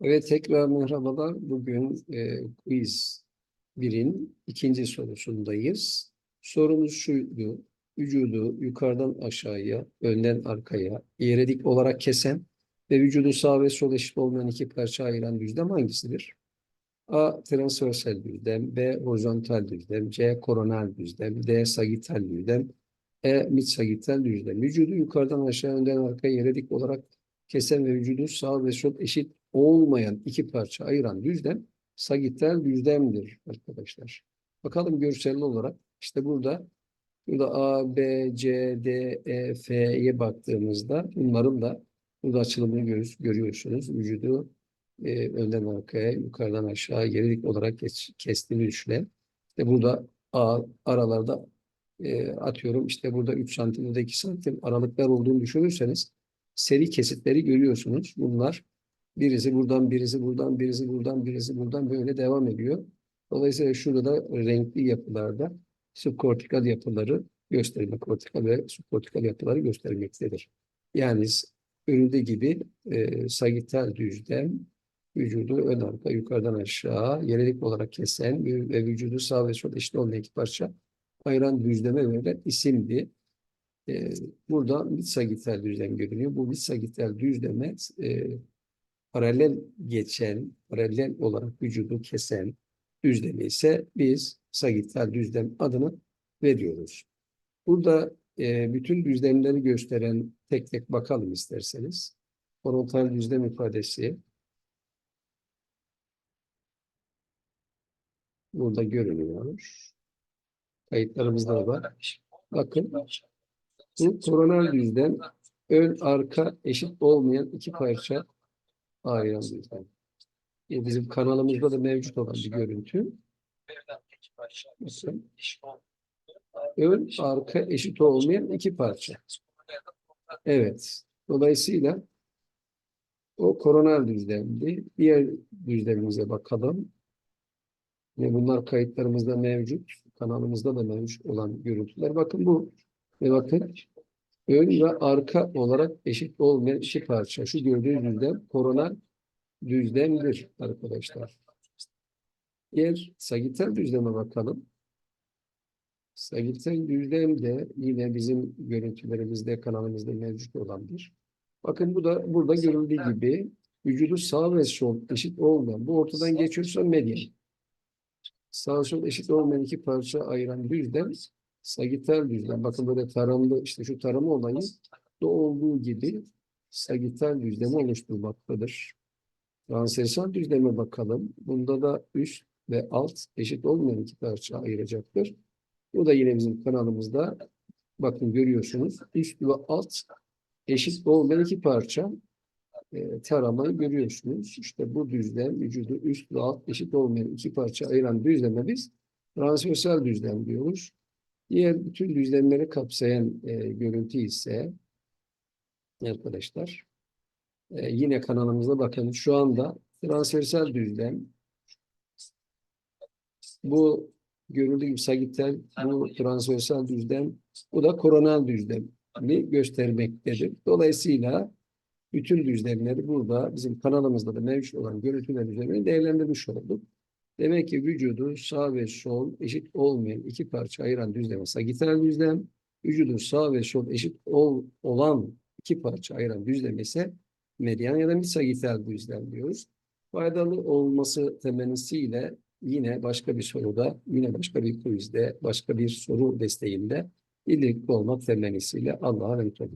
Evet tekrar merhabalar. Bugün e, quiz 1'in ikinci sorusundayız. Sorumuz şuydu. Vücudu yukarıdan aşağıya, önden arkaya, eğri dik olarak kesen ve vücudu sağ ve sol eşit olmayan iki parça ayıran düzlem hangisidir? A. Transversal düzlem, B. Horizontal düzlem, C. Koronal düzlem, D. Sagital düzlem, E. Midsagital düzlem. Vücudu yukarıdan aşağı, önden arkaya, eğri dik olarak kesen ve vücudu sağ ve sol eşit olmayan iki parça ayıran düzlem sagital düzlemdir arkadaşlar. Bakalım görsel olarak işte burada burada A, B, C, D, E, F'ye baktığımızda bunların da burada açılımını görüyoruz, görüyorsunuz. Vücudu e, önden arkaya, yukarıdan aşağı gerilik olarak geç, kestiğini düşünelim. İşte burada A, aralarda e, atıyorum işte burada 3 santim, burada 2 santim aralıklar olduğunu düşünürseniz seri kesitleri görüyorsunuz. Bunlar birisi buradan, birisi buradan, birisi buradan, birisi buradan böyle devam ediyor. Dolayısıyla şurada da renkli yapılarda subkortikal yapıları göstermek, kortikal ve subkortikal yapıları göstermektedir. Yani görüldüğü gibi e, sagital düzlem vücudu ön arka yukarıdan aşağı yenilik olarak kesen ve vücudu sağ ve sol eşit olmayan iki parça ayıran düzleme verilen isimdi. E, burada midsagital düzlem görünüyor. Bu midsagital düzleme e, paralel geçen, paralel olarak vücudu kesen düzlemi ise biz sagital düzlem adını veriyoruz. Burada e, bütün düzlemleri gösteren tek tek bakalım isterseniz. Horizontal düzlem ifadesi burada görünüyor. Kayıtlarımızda da var. Bakın bu koronal düzlem ön arka eşit olmayan iki parça ayıran düzlem. E, bizim kanalımızda da mevcut olan bir görüntü. Bakın. Ön arka eşit olmayan iki parça. Evet. Dolayısıyla o koronal düzlemdi. Diğer düzlemimize bakalım. Ve bunlar kayıtlarımızda mevcut. Kanalımızda da mevcut olan görüntüler. Bakın bu. Ve bakın ön ve arka olarak eşit olmayan iki parça. Şu gördüğünüz düzlem koronal düzlemdir arkadaşlar. Diğer sagital düzleme bakalım. Sagital düzlem de yine bizim görüntülerimizde kanalımızda mevcut olan bir. Bakın bu da burada görüldüğü gibi vücudu sağ ve sol eşit olmayan bu ortadan geçiyorsa medyan. Sağ sol eşit olmayan iki parça ayıran düzlem sagital düzlem. Bakın böyle taramlı işte şu tarama olayı da olduğu gibi sagital düzlemi oluşturmaktadır. Transversal düzleme bakalım. Bunda da üst ve alt eşit olmayan iki parça ayıracaktır. Bu da yine bizim kanalımızda bakın görüyorsunuz. Üst ve alt eşit olmayan iki parça e, taramayı görüyorsunuz. İşte bu düzlem vücudu üst ve alt eşit olmayan iki parça ayıran düzleme biz transversal düzlem diyoruz. Diğer bütün düzlemleri kapsayan e, görüntü ise arkadaşlar ee, yine kanalımızda bakın şu anda transversal düzlem bu görüldüğü gibi sagital bu transversal düzlem bu da koronal düzlemi göstermektedir. Dolayısıyla bütün düzlemleri burada bizim kanalımızda da mevcut olan görüntüler üzerine değerlendirmiş olduk. Demek ki vücudu sağ ve sol eşit olmayan iki parça ayıran düzleme sagital düzlem, vücudu sağ ve sol eşit ol, olan iki parça ayıran düzlem ise medyan ya da midsagital düzlem diyoruz. Faydalı olması temennisiyle yine başka bir soruda, yine başka bir quizde, başka bir soru desteğinde birlikte olmak temennisiyle Allah'a emanet olun.